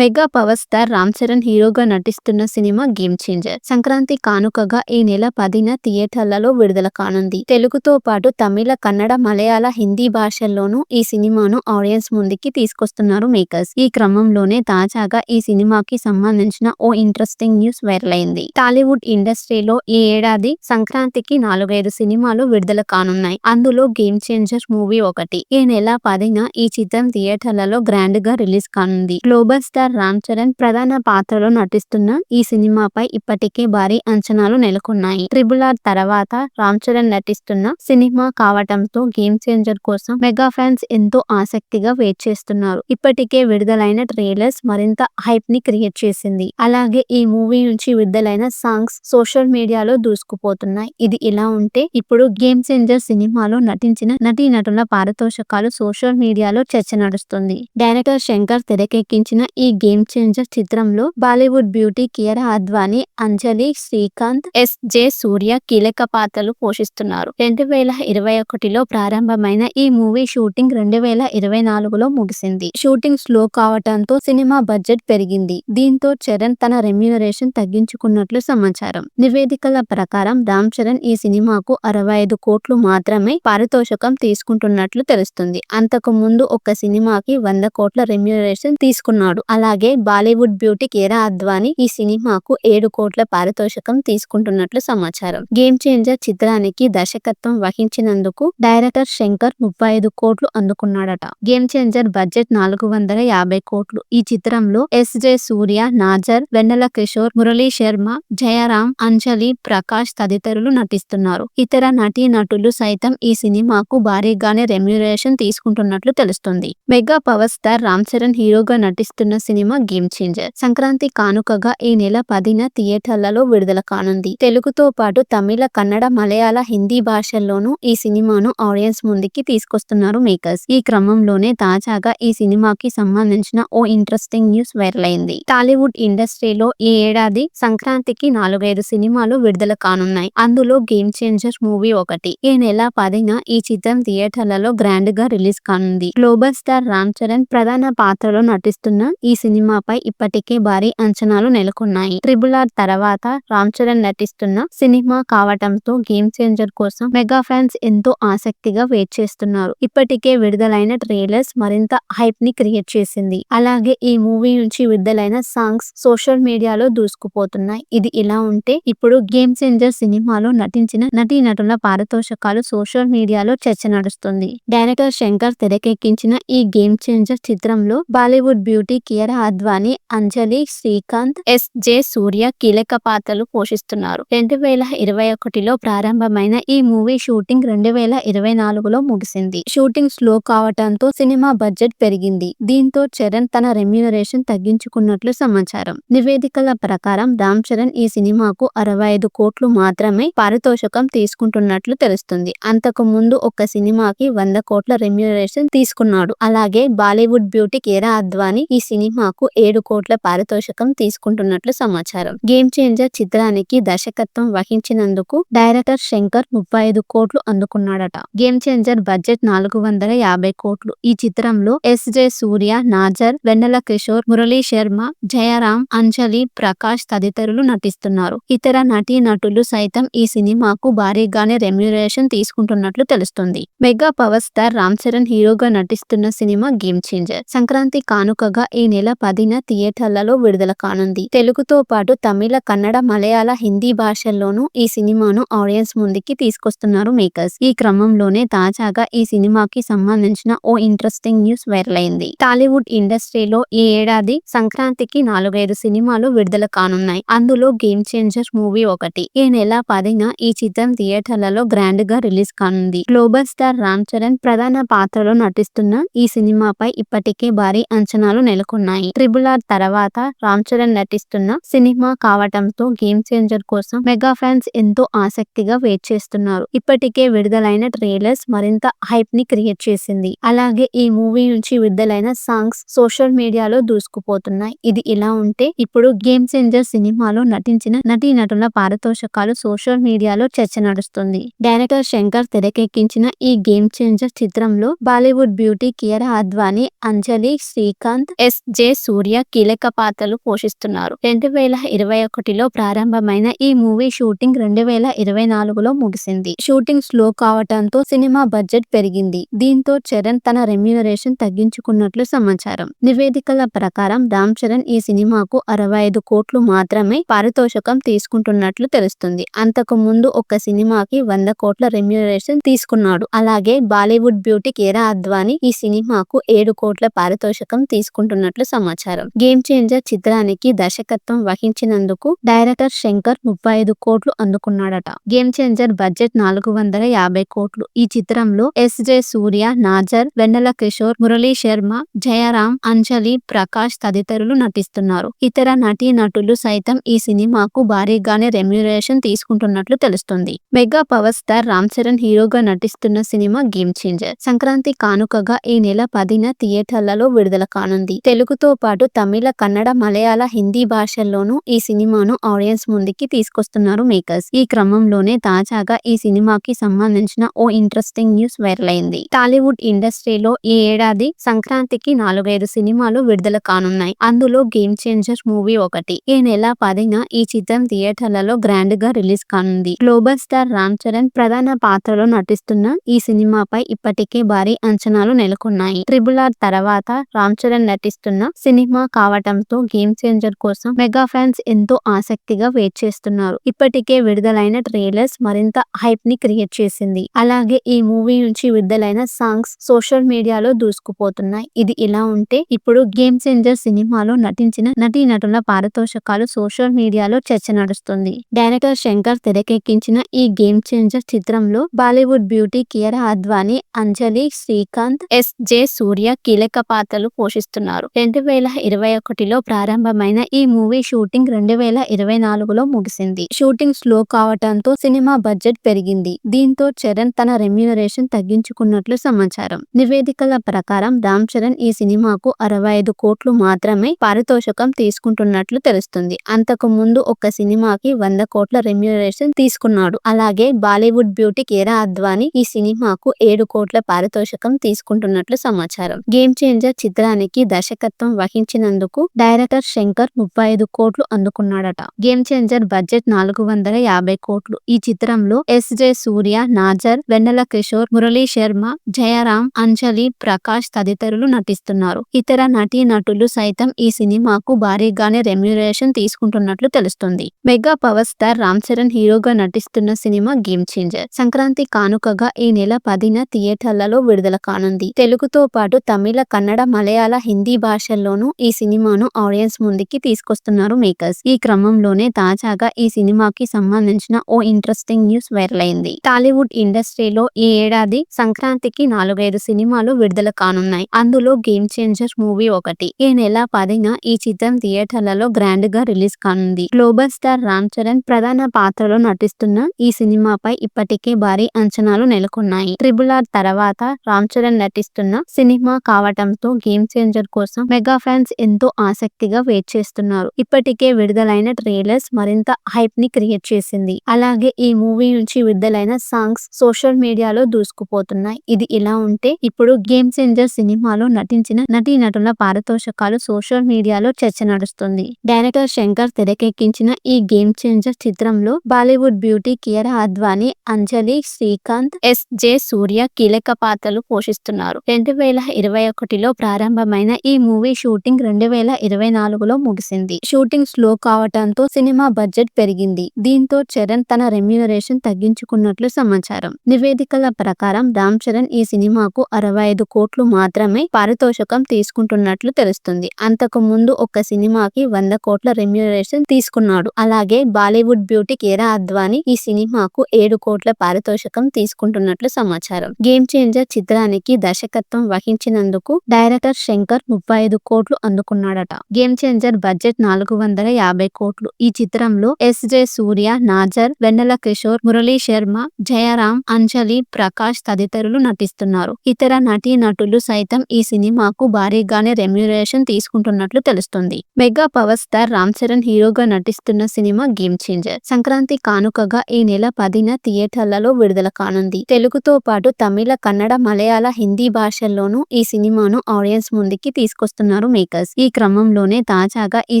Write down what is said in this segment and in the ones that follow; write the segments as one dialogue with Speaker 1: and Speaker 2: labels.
Speaker 1: Mega power star Ram Charan హీరోగా నటిస్తున్న cinema game changer. Sankranti కానుకగా ఈ నెల పదిన థియేటర్లలో విడుదల కానుంది. తెలుగుతో పాటు తమిళ కన్నడ మలయాళ హిందీ భాషల్లోనూ ఈ సినిమాను ఆడియన్స్ ముందుకి తీసుకొస్తున్నారు మేకర్స్. ఈ క్రమంలోనే తాజాగా ఈ సినిమాకి సంబంధించిన ఓ ఇంట్రెస్టింగ్ న్యూస్ వైరల్ అయింది టాలీవుడ్ ఇండస్ట్రీలో ఈ ఏడాది సంక్రాంతికి నాలుగైదు సినిమాలు విడుదల కానున్నాయి. అందులో గేమ్ చేంజర్ మూవీ ఒకటి. ఈ నెల పదిన ఈ చిత్రం థియేటర్లలో గ్రాండ్గా రిలీజ్ కానుంది. గ్లోబల్ స్టార్ రామ్ చరణ్ ప్రధాన పాత్రలో నటిస్తున్న ఈ సినిమాపై ఇప్పటికే భారీ అంచనాలు నెలకొన్నాయి. ట్రిబుల్ ఆర్ తర్వాత రామ్ చరణ్ నటిస్తున్న సినిమా కావటంతో గేమ్ చేంజర్ కోసం మెగా ఫ్యాన్స్ ఎంతో ఆసక్తిగా వెయిట్ చేస్తున్నారు. ఇప్పటికే విడుదలైన ట్రైలర్స్ మరింత హైప్ని క్రియేట్ చేసింది. అలాగే ఈ మూవీ నుంచి విడుదలైన సాంగ్స్ సోషల్ మీడియాలో దూసుకుపోతున్నాయి. ఇది ఇలా ఉంటే ఇప్పుడు గేమ్ చేంజర్ సినిమాలో నటించిన నటీ నటుల పారితోషకాలు సోషల్ మీడియాలో చర్చ నడుస్తుంది. డైరెక్టర్ శంకర్ తెరకెక్కించిన ఈ గేమ్ చేంజర్ చిత్రంలో Bollywood beauty Kiara Advani Anjali Srikanth S J Suryah కీలక పాత్రలు పోషిస్తున్నారు. రెండు వేల ఇరవై ఒకటిలో ప్రారంభమైన ఈ మూవీ షూటింగ్ రెండు వేల ఇరవై నాలుగులో ముగిసింది. షూటింగ్ స్లో కావటంతో సినిమా బడ్జెట్ పెరిగింది. దీంతో చరణ్ తన రెమ్యూనరేషన్ తగ్గించుకున్నట్లు సమాచారం. నివేదికల ప్రకారం రామ్ చరణ్ ఈ సినిమాకు అరవై ఐదు కోట్లు మాత్రమే పారితోషికం తీసుకుంటున్నట్లు తెలుస్తుంది. అంతకు ముందు ఒక సినిమాకి వంద కోట్ల రెమ్యూనరేషన్ తీసుకున్నాడు. అలాగే బాలీవుడ్ బ్యూటీ కేరా అద్వానీ ఈ సినిమాకు ఏడు కోట్ల పారితోషికం తీసుకుంటున్నట్లు సమాచారం. గేమ్ చేంజర్ చిత్రానికి దర్శకత్వం వహించినందుకు డైరెక్టర్ శంకర్ ముప్పై ఐదు కోట్లు అందుకున్నాడట. గేమ్ చేంజర్ బడ్జెట్ నాలుగు వందల యాభై కోట్లు. ఈ చిత్రంలో ఎస్ జే సూర్య నాజర్ వెన్నెల కిషోర్ మురళీ శర్మ జయరాం అంజలి ప్రకాష్ తదితరులు నటిస్తున్నారు. ఇతర నటీ నటులు సైతం ఈ సినిమాకు భారీగానే రెమ్యూరేషన్ తీసుకుంటున్నట్లు తెలుస్తుంది. Mega power star Ram Charan హీరోగా నటిస్తున్న సినిమా గేమ్ చేంజర్. సంక్రాంతి కానుకగా ఈ నెల పదిన థియేటర్లలో విడుదల కానుంది. తెలుగుతో పాటు తమిళ కన్నడ మలయాళ హిందీ భాషల్లోనూ ఈ సినిమాను ఆడియన్స్ ముందుకి తీసుకొస్తున్నారు మేకర్స్. ఈ క్రమంలోనే తాజాగా ఈ సినిమాకి సంబంధించిన ఓ ఇంట్రెస్టింగ్ న్యూస్ వైరల్ అయింది టాలీవుడ్ ఇండస్ట్రీలో ఈ ఏడాది సంక్రాంతికి నాలుగైదు సినిమాలు విడుదల కానున్నాయి. అందులో గేమ్ చేంజర్ మూవీ ఒకటి. ఈ నెల పదిన ఈ చిత్రం థియేటర్లలో గ్రాండ్గా రిలీజ్ కానుంది. గ్లోబల్ స్టార్ రామ్ చరణ్ ప్రధాన పాత్రలో నటిస్తున్న ఈ సినిమాపై ఇప్పటికే భారీ అంచనాలు నెలకొన్నాయి. ట్రిబుల్ ఆర్ తర్వాత రామ్ చరణ్ నటిస్తున్న సినిమా కావటంతో గేమ్ చేంజర్ కోసం మెగా ఫ్యాన్స్ ఎంతో ఆసక్తిగా వెయిట్ చేస్తున్నారు. ఇప్పటికే విడుదలైన ట్రైలర్స్ మరింత హైప్ని క్రియేట్ చేసింది. అలాగే ఈ మూవీ నుంచి విడుదలైన సాంగ్స్ సోషల్ మీడియాలో దూసుకుపోతున్నాయి. ఇది ఇలా ఉంటే ఇప్పుడు గేమ్ చేంజర్ సినిమాలో నటించిన నటీ నటుల పారితోషకాలు సోషల్ మీడియాలో చర్చ నడుస్తుంది. డైరెక్టర్ శంకర్ తెరకెక్కించిన ఈ గేమ్ చేంజర్ చిత్రంలో Bollywood beauty Kiara Advani Anjali Srikanth S. J. Suryah కీలక పాత్రలు పోషిస్తున్నారు. రెండు వేల ఇరవై ఒకటిలో ప్రారంభమైన ఈ మూవీ షూటింగ్ రెండు వేల ఇరవై నాలుగులో ముగిసింది. షూటింగ్ స్లో కావటంతో సినిమా బడ్జెట్ పెరిగింది. దీంతో చరణ్ తన రెమ్యూనరేషన్ తగ్గించుకున్నట్లు సమాచారం. నివేదికల ప్రకారం రామ్ చరణ్ ఈ సినిమాకు అరవై ఐదు కోట్లు మాత్రమే పారితోషికం తీసుకుంటున్నట్లు తెలుస్తుంది. అంతకు ముందు ఒక సినిమాకి వంద కోట్ల రెమ్యూనరేషన్ తీసుకున్నాడు. అలాగే బాలీవుడ్ బ్యూటీ కేరా అద్వానీ ఈ సినిమా మాకు ఏడు కోట్ల పారితోషికం తీసుకుంటున్నట్లు సమాచారం. గేమ్ చేంజర్ చిత్రానికి దర్శకత్వం వహించినందుకు డైరెక్టర్ శంకర్ ముప్పై ఐదు కోట్లు అందుకున్నాడట. గేమ్ చేంజర్ బడ్జెట్ నాలుగు వందల యాభై కోట్లు. ఈ చిత్రంలో ఎస్ జే సూర్య నాజర్ వెన్నెల కిషోర్ మురళీ శర్మ జయరాం అంజలి ప్రకాష్ తదితరులు నటిస్తున్నారు. ఇతర నటీ నటులు సైతం ఈ సినిమాకు భారీగానే రెమ్యూరేషన్ తీసుకుంటున్నట్లు తెలుస్తుంది. Mega power star Ram Charan హీరోగా నటిస్తున్న సినిమా గేమ్ చేంజర్. సంక్రాంతి కానుకగా ఈ నెల పదిన థియేటర్లలో విడుదల కానుంది. తెలుగుతో పాటు తమిళ కన్నడ మలయాళ హిందీ భాషల్లోనూ ఈ సినిమాను ఆడియన్స్ ముందుకి తీసుకొస్తున్నారు మేకర్స్. ఈ క్రమంలోనే తాజాగా ఈ సినిమాకి సంబంధించిన ఓ ఇంట్రెస్టింగ్ న్యూస్ వైరల్ అయింది టాలీవుడ్ ఇండస్ట్రీలో ఈ ఏడాది సంక్రాంతికి నాలుగైదు సినిమాలు విడుదల కానున్నాయి. అందులో గేమ్ చేంజర్ మూవీ ఒకటి. ఈ నెల పదిన ఈ చిత్రం థియేటర్లలో గ్రాండ్గా రిలీజ్ కానుంది. గ్లోబల్ స్టార్ రామ్ చరణ్ ప్రధాన పాత్రలో నటిస్తున్న ఈ సినిమాపై ఇప్పటికే భారీ అంచనాలు నెలకొన్నాయి. ట్రిబుల్ ఆర్ తర్వాత రామ్ చరణ్ నటిస్తున్న సినిమా కావటంతో గేమ్ చేంజర్ కోసం మెగా ఫ్యాన్స్ ఎంతో ఆసక్తిగా వెయిట్ చేస్తున్నారు. ఇప్పటికే విడుదలైన ట్రైలర్స్ మరింత హైప్ని క్రియేట్ చేసింది. అలాగే ఈ మూవీ నుంచి విడుదలైన సాంగ్స్ సోషల్ మీడియాలో దూసుకుపోతున్నాయి. ఇది ఇలా ఉంటే ఇప్పుడు గేమ్ చేంజర్ సినిమాలో నటించిన నటీ నటుల పారితోషకాలు సోషల్ మీడియాలో చర్చ నడుస్తుంది. డైరెక్టర్ శంకర్ తెరకెక్కించిన ఈ గేమ్ చేంజర్ చిత్రంలో Bollywood beauty Kiara Advani Anjali Srikanth S J Suryah కీలక పాత్రలు పోషిస్తున్నారు. రెండు వేల ఇరవై ఒకటిలో ప్రారంభమైన ఈ మూవీ షూటింగ్ రెండు వేల ఇరవై నాలుగులో ముగిసింది. షూటింగ్ స్లో కావటంతో సినిమా బడ్జెట్ పెరిగింది. దీంతో చరణ్ తన రెమ్యూనరేషన్ తగ్గించుకున్నట్లు సమాచారం. నివేదికల ప్రకారం రామ్ చరణ్ ఈ సినిమాకు అరవై ఐదు కోట్లు మాత్రమే పారితోషికం తీసుకుంటున్నట్లు తెలుస్తుంది. అంతకు ముందు ఒక సినిమాకి వంద కోట్ల రెమ్యూనరేషన్ తీసుకున్నాడు. అలాగే బాలీవుడ్ బ్యూటీ కేరా అద్వానీ ఈ సినిమాకు ఏడు కోట్ల పారితోషికం తీసుకుంటున్నట్లు సమాచారం. గేమ్ చేంజర్ చిత్రానికి దర్శకత్వం వహించినందుకు డైరెక్టర్ శంకర్ ముప్పై ఐదు కోట్లు అందుకున్నాడట. గేమ్ చేంజర్ బడ్జెట్ నాలుగు వందల యాభై కోట్లు. ఈ చిత్రంలో ఎస్ జె సూర్య నాజర్ వెన్నెల కిషోర్ మురళీ శర్మ జయరాం అంజలి ప్రకాష్ తదితరులు నటిస్తున్నారు. ఇతర నటీ నటులు సైతం ఈ సినిమాకు భారీగానే రెమ్యూనరేషన్ తీసుకుంటున్నట్లు తెలుస్తుంది. Mega power star Ram Charan హీరోగా నటిస్తున్న సినిమా గేమ్ చేంజర్. సంక్రాంతి కానుకగా ఈ నెల పదిన థియేటర్లలో విడుదల కానుంది. తెలుగు తెలుగుతో పాటు తమిళ కన్నడ మలయాళ హిందీ భాషల్లోనూ ఈ సినిమాను ఆడియన్స్ ముందుకి తీసుకొస్తున్నారు మేకర్స్. ఈ క్రమంలోనే తాజాగా ఈ సినిమాకి సంబంధించిన ఓ ఇంట్రెస్టింగ్ న్యూస్ వైరల్ అయింది టాలీవుడ్ ఇండస్ట్రీలో ఈ ఏడాది సంక్రాంతికి నాలుగైదు సినిమాలు విడుదల కానున్నాయి. అందులో గేమ్ చేంజర్ మూవీ ఒకటి. ఈ నెల పదిన ఈ చిత్రం థియేటర్లలో గ్రాండ్గా రిలీజ్ కానుంది. గ్లోబల్ స్టార్ రామ్ చరణ్ ప్రధాన పాత్రలో నటిస్తున్న ఈ సినిమాపై ఇప్పటికే భారీ అంచనాలు నెలకొన్నాయి. ట్రిబుల్ ఆర్ తర్వాత రామ్ చరణ్ నటిస్తున్న సినిమా కావటంతో గేమ్ చేంజర్ కోసం మెగా ఫ్యాన్స్ ఎంతో ఆసక్తిగా వెయిట్ చేస్తున్నారు. ఇప్పటికే విడుదలైన ట్రైలర్స్ మరింత హైప్ని క్రియేట్ చేసింది. అలాగే ఈ మూవీ నుంచి విడుదలైన సాంగ్స్ సోషల్ మీడియాలో దూసుకుపోతున్నాయి. ఇది ఇలా ఉంటే ఇప్పుడు గేమ్ చేంజర్ సినిమాలో నటించిన నటీ నటుల పారితోషకాలు సోషల్ మీడియాలో చర్చ నడుస్తుంది. డైరెక్టర్ శంకర్ తెరకెక్కించిన ఈ గేమ్ చేంజర్ చిత్రంలో Bollywood beauty Kiara Advani Anjali Srikanth S J Suryah కీలక పాత్రలు పోషిస్తున్నారు. రెండు రెండు వేల ఇరవై ఒకటిలో ప్రారంభమైన ఈ మూవీ షూటింగ్ రెండు వేల ఇరవై నాలుగులో ముగిసింది. షూటింగ్ స్లో కావటంతో సినిమా బడ్జెట్ పెరిగింది. దీంతో చరణ్ తన రెమ్యూనరేషన్ తగ్గించుకున్నట్లు సమాచారం. నివేదికల ప్రకారం రామ్ చరణ్ ఈ సినిమాకు అరవై ఐదు కోట్లు మాత్రమే పారితోషకం తీసుకుంటున్నట్లు తెలుస్తుంది. అంతకు ముందు ఒక సినిమాకి వంద కోట్ల రెమ్యూనరేషన్ తీసుకున్నాడు. అలాగే బాలీవుడ్ బ్యూటీ కేరా అద్వానీ ఈ సినిమాకు ఏడు కోట్ల పారితోషికం తీసుకుంటున్నట్లు సమాచారం. గేమ్ చేంజర్ చిత్రానికి దర్శకత్వం వహించినందుకు డైరెక్టర్ శంకర్ ముప్పై ఐదు కోట్లు అందుకున్నాడట. గేమ్ చేంజర్ బడ్జెట్ నాలుగు వందల యాభై కోట్లు. ఈ చిత్రంలో ఎస్ జె సూర్య నాజర్ వెన్నెల కిషోర్ మురళీ శర్మ జయరాం అంజలి ప్రకాష్ తదితరులు నటిస్తున్నారు. ఇతర నటీ నటులు సైతం ఈ సినిమాకు భారీగానే రెమ్యూనరేషన్ తీసుకుంటున్నట్లు తెలుస్తుంది. Mega power star Ram Charan హీరోగా నటిస్తున్న సినిమా గేమ్ చేంజర్. సంక్రాంతి కానుకగా ఈ నెల పదిన థియేటర్లలో విడుదల కానుంది. తెలుగుతో పాటు తమిళ కన్నడ మలయాళ హిందీ భాషల్లోనూ ఈ సినిమాను ఆడియన్స్ ముందుకి తీసుకొస్తున్నారు మేకర్స్. ఈ క్రమంలోనే తాజాగా ఈ సినిమాకి సంబంధించిన ఓ ఇంట్రెస్టింగ్ న్యూస్ వైరల్ అయింది టాలీవుడ్ ఇండస్ట్రీలో ఈ ఏడాది సంక్రాంతికి నాలుగైదు సినిమాలు విడుదల కానున్నాయి. అందులో గేమ్ చేంజర్ మూవీ ఒకటి. ఈ నెల పదిన ఈ చిత్రం థియేటర్లలో గ్రాండ్గా రిలీజ్ కానుంది. గ్లోబల్ స్టార్ రామ్ చరణ్ ప్రధాన పాత్రలో నటిస్తున్న ఈ సినిమాపై ఇప్పటికే భారీ అంచనాలు నెలకొన్నాయి. ట్రిబుల్ ఆర్ తర్వాత రామ్ చరణ్ నటిస్తున్న సినిమా కావటంతో గేమ్ చేంజర్ కోసం మెగా ఫ్యాన్స్ ఎంతో ఆసక్తిగా వెయిట్ చేస్తున్నారు. ఇప్పటికే విడుదలైన ట్రైలర్స్ మరింత హైప్ని క్రియేట్ చేసింది. అలాగే ఈ మూవీ నుంచి విడుదలైన సాంగ్స్ సోషల్ మీడియాలో దూసుకుపోతున్నాయి. ఇది ఇలా ఉంటే ఇప్పుడు గేమ్ చేంజర్ సినిమాలో నటించిన నటీ నటుల పారితోషకాలు సోషల్ మీడియాలో చర్చ నడుస్తుంది. డైరెక్టర్ శంకర్ తెరకెక్కించిన ఈ గేమ్ చేంజర్ చిత్రంలో Bollywood beauty Kiara Advani Anjali Srikanth S J Suryah కీలక పాత్రలు పోషిస్తున్నారు. రెండు వేల ఇరవై ఒకటిలో ప్రారంభమైన ఈ మూవీ షూటింగ్ రెండు వేల ఇరవై నాలుగులో ముగిసింది. షూటింగ్ స్లో కావటంతో సినిమా బడ్జెట్ పెరిగింది. దీంతో చరణ్ తన రెమ్యూనరేషన్ తగ్గించుకున్నట్లు సమాచారం. నివేదికల ప్రకారం రామ్ చరణ్ ఈ సినిమాకు అరవై ఐదు కోట్లు మాత్రమే పారితోషికం తీసుకుంటున్నట్లు తెలుస్తుంది. అంతకు ముందు ఒక సినిమాకి వంద కోట్ల రెమ్యూనరేషన్ తీసుకున్నాడు. అలాగే బాలీవుడ్ బ్యూటీ కేరా అద్వానీ ఈ సినిమాకు ఏడు కోట్ల పారితోషికం తీసుకుంటున్నట్లు సమాచారం. గేమ్ చేంజర్ చిత్రానికి దర్శకత్వం వహించినందుకు డైరెక్టర్ శంకర్ ముప్పై ఐదు కోట్లు అందుకున్నాడట. గేమ్ చేంజర్ బడ్జెట్ నాలుగు వందల యాభై కోట్లు. ఈ చిత్రంలో ఎస్ జె సూర్య నాజర్ వెన్నెల కిషోర్ మురళీ శర్మ జయరాం అంజలి ప్రకాష్ తదితరులు నటిస్తున్నారు. ఇతర నటీ నటులు సైతం ఈ సినిమాకు భారీగానే రెమ్యూనరేషన్ తీసుకుంటున్నట్లు తెలుస్తుంది. Mega power star Ram Charan హీరోగా నటిస్తున్న సినిమా గేమ్ చేంజర్. సంక్రాంతి కానుకగా ఈ నెల పదిన థియేటర్లలో విడుదల కానుంది. తెలుగుతో పాటు తమిళ కన్నడ మలయాళ హిందీ భాషల్లోనూ ఈ సినిమాను ఆడియన్స్ ముందుకి తీసుకొస్తున్నారు. చేస్తున్నారు మేకర్స్. ఈ క్రమంలోనే తాజాగా ఈ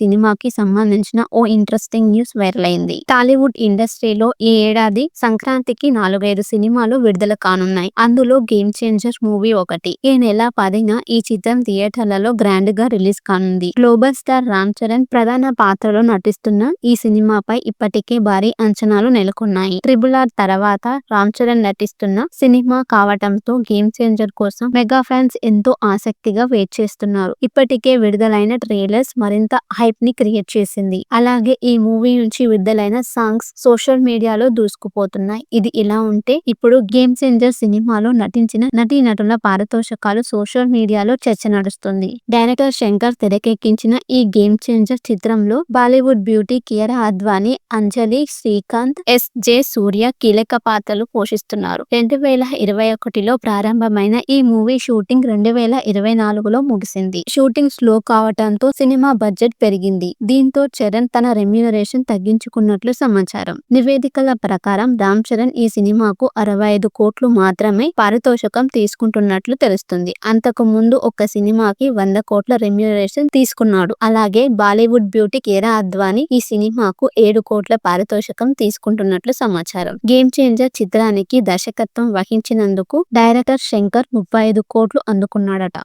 Speaker 1: సినిమాకి సంబంధించిన ఓ ఇంట్రెస్టింగ్ న్యూస్ వైరల్ అయింది. టాలీవుడ్ ఇండస్ట్రీలో ఈ ఏడాది సంక్రాంతికి నాలుగైదు సినిమాలు విడుదల కానున్నాయి. అందులో గేమ్ చేంజర్ మూవీ ఒకటి. ఈ నెల పదిన ఈ చిత్రం థియేటర్లలో గ్రాండ్గా రిలీజ్ కానుంది. గ్లోబల్ స్టార్ రామ్ చరణ్ ప్రధాన పాత్రలో నటిస్తున్న ఈ సినిమాపై ఇప్పటికే భారీ అంచనాలు నెలకొన్నాయి. ట్రిబుల్ ఆర్ తర్వాత రామ్ చరణ్ నటిస్తున్న సినిమా కావటంతో గేమ్ చేంజర్ కోసం మెగా ఫ్యాన్స్ ఎంతో ఆసక్తిగా వెయిట్ చేస్తున్నారు. ఇప్పటికే విడుదలైన ట్రైలర్స్ మరింత హైప్ని క్రియేట్ చేసింది. అలాగే ఈ మూవీ నుంచి విడుదలైన సాంగ్స్ సోషల్ మీడియాలో దూసుకుపోతున్నాయి. ఇది ఇలా ఉంటే ఇప్పుడు గేమ్ చేంజర్ సినిమాలో నటించిన నటీనటుల పారితోషకాలు సోషల్ మీడియాలో చర్చ నడుస్తుంది. డైరెక్టర్ శంకర్ తెరకెక్కించిన ఈ గేమ్ చేంజర్ చిత్రంలో Bollywood beauty Kiara Advani Anjali Srikanth S J Suryah కీలక పాత్రలు పోషిస్తున్నారు. రెండు వేల ఇరవై ఒకటిలో ప్రారంభమైన ఈ మూవీ షూటింగ్ రెండు వేల ఇరవై నాలుగులో ముగిసింది. షూటింగ్ స్లో కావటంతో సినిమా బడ్జెట్ పెరిగింది. దీంతో చరణ్ తన రెమ్యూనరేషన్ తగ్గించుకున్నట్లు సమాచారం. నివేదికల ప్రకారం రామ్ చరణ్ ఈ సినిమాకు అరవై ఐదు కోట్లు మాత్రమే పారితోషికం తీసుకుంటున్నట్లు తెలుస్తుంది. అంతకు ముందు ఒక సినిమాకి వంద కోట్ల రెమ్యూనరేషన్ తీసుకున్నాడు. అలాగే బాలీవుడ్ బ్యూటీ కేరా అద్వానీ ఈ సినిమాకు ఏడు కోట్ల పారితోషికం తీసుకుంటున్నట్లు సమాచారం. గేమ్ చేంజర్ చిత్రానికి దర్శకత్వం వహించినందుకు డైరెక్టర్ శంకర్ ముప్పై ఐదు కోట్లు అందుకున్నాడట.